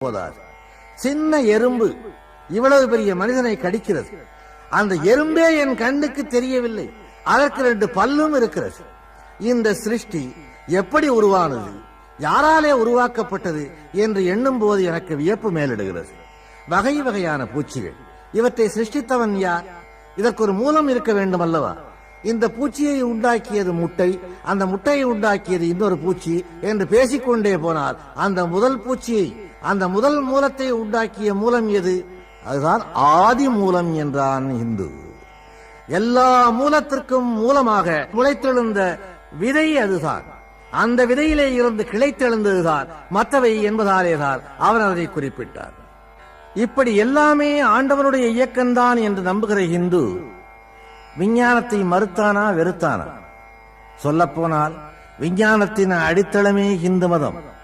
போதாது. சின்ன எறும்பு இவ்வளவு பெரிய மனிதனை கடிக்கிறது. அந்த எறும்பே என் கண்ணுக்கு தெரியவில்லை. அதற்கு ரெண்டு பல்லும் இருக்கிறது. இந்த சிருஷ்டி எப்படி உருவானது? யாராலே உருவாக்கப்பட்டது என்று எண்ணும் போது எனக்கு வியப்பு மேலிடுகிறது. வகை வகையான பூச்சிகள். இவற்றை சிருஷ்டித்தவன் யார்? இதற்கு ஒரு மூலம் இருக்க வேண்டும் அல்லவா? இந்த பூச்சியை உண்டாக்கியது முட்டை. அந்த முட்டையை உண்டாக்கியது இன்னொரு பூச்சி என்று பேசிக்கொண்டே போனால் அந்த முதல் பூச்சியை அந்த முதல் மூலத்தை உண்டாக்கிய மூலம் எது? அதுதான் ஆதி மூலம் என்றான் இந்து. எல்லா மூலத்திற்கும் மூலமாக முளைத்தெழுந்த விதை அதுதான். அந்த விதையிலே இருந்து கிளைத்தெழுந்ததுதான். மற்றவை என்பதாலேதான் அவர் அதை குறிப்பிட்டார். இப்படி எல்லாமே ஆண்டவனுடைய இயக்கம்தான் என்று நம்புகிற இந்து விஞ்ஞானத்தை மறுத்தானா வெறுத்தானா? சொல்லப்போனால் விஞ்ஞானத்தின் அடித்தளமே இந்து மதம்.